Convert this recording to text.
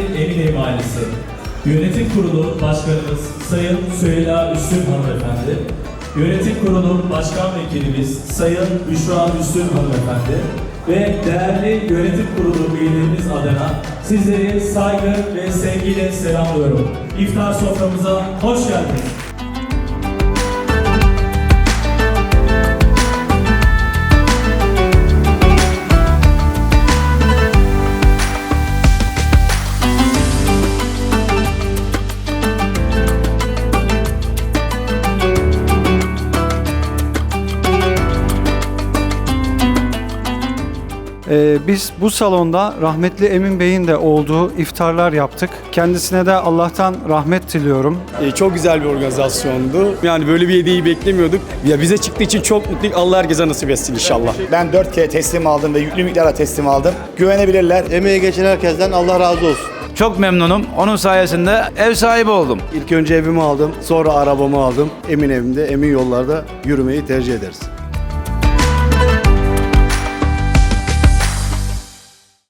ailesi. Yönetim Kurulu Başkanımız Sayın Süheyla Üstün Hanımefendi, Yönetim Kurulu Başkan Vekilimiz Sayın Büşra Üstün Hanımefendi ve değerli Yönetim Kurulu üyelerimiz adına sizleri saygı ve sevgiyle selamlıyorum. İftar soframıza hoş geldiniz. Ee, biz bu salonda rahmetli Emin Bey'in de olduğu iftarlar yaptık. Kendisine de Allah'tan rahmet diliyorum. Ee, çok güzel bir organizasyondu. Yani böyle bir hediyeyi beklemiyorduk. Ya bize çıktığı için çok mutluyum. Allah herkese nasip etsin inşallah. Ben dört kere teslim aldım ve yüklü miktara teslim aldım. Güvenebilirler. Emeği geçen herkesten Allah razı olsun. Çok memnunum. Onun sayesinde ev sahibi oldum. İlk önce evimi aldım, sonra arabamı aldım. Emin evimde, emin yollarda yürümeyi tercih ederiz.